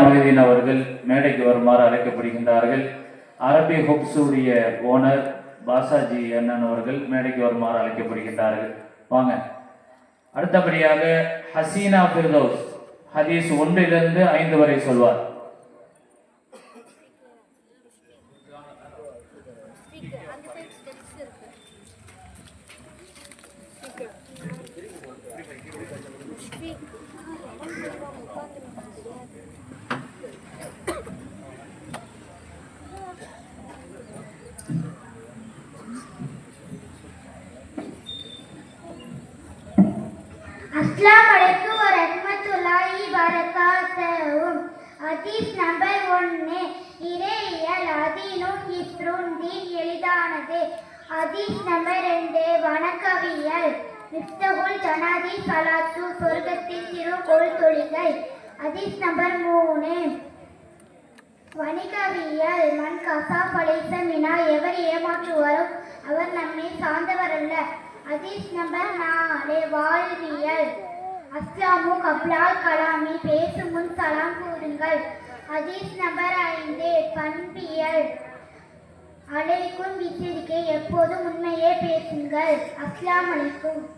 மொஹிதீன் அவர்கள் மேடைக்கு வருமாறு அழைக்கப்படுகின்றார்கள். அரபி ஹொப்ஸுடைய ஓனர் பாசாஜி அண்ணன் அவர்கள் மேடைக்கு வருமாறு அழைக்கப்படுகின்றார்கள். வாங்க. அடுத்தபடியாக ஹசீனா பிர்தோஸ் ஹதீஸ் ஒன்றிலிருந்து ஐந்து வரை சொல்வார். அஸ்லாம் அலைக்கும் ரஹ்மத்துல்லாஹி வரகாத்தஹும் ஹதீஸ் நம்பர் ஒன்று. இறையியல் அதீனும் இஸ்ரும் தீன் எளிதானது. ஹதீஸ் நம்பர் ரெண்டு. வணக்கவியல். மிஃப்தகுல் ஜனாதி சலாத்து சொர்க்கத்தின் திருக்கோள் தொழில்கள். ஹதீஸ் நம்பர் மூணு. வணிகவியல். மண் கசா படைத்த மினா எவர் ஏமாற்றுவாரோ அவர் நம்மை சார்ந்த அதிஸ் நம்பர் நாலு வாழ்வியல் அஸ்லாமு கப்லால் கலாமி பேசும் முன் சலாம் கூறுங்கள். ஹதீஸ் நம்பர் ஐந்து பண்பியல். அலைக்கும் விசிறிக்கை எப்போதும் உண்மையே பேசுங்கள். அஸ்லாம் அலைக்கும்.